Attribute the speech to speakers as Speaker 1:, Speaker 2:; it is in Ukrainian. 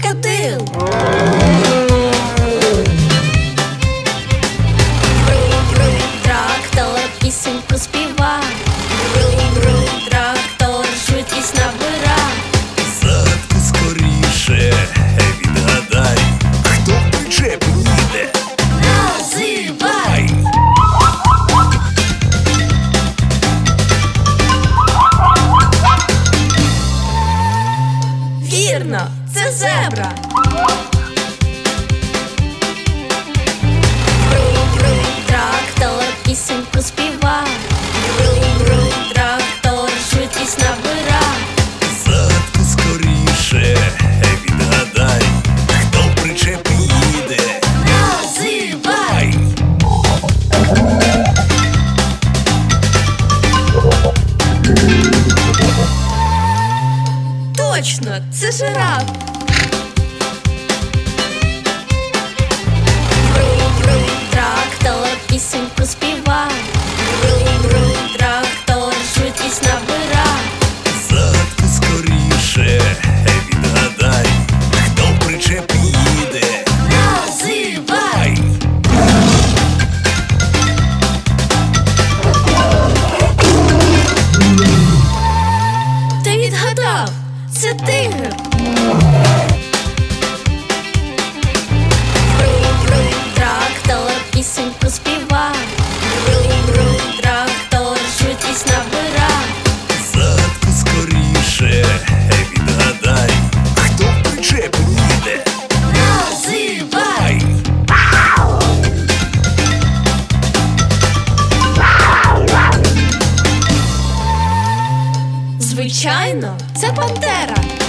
Speaker 1: dinheiro que. Вірно,
Speaker 2: це
Speaker 1: зебра.
Speaker 3: Точно, це жираф. тигр. Звичайно, це пантера.